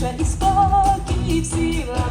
тиша і спокій всіла.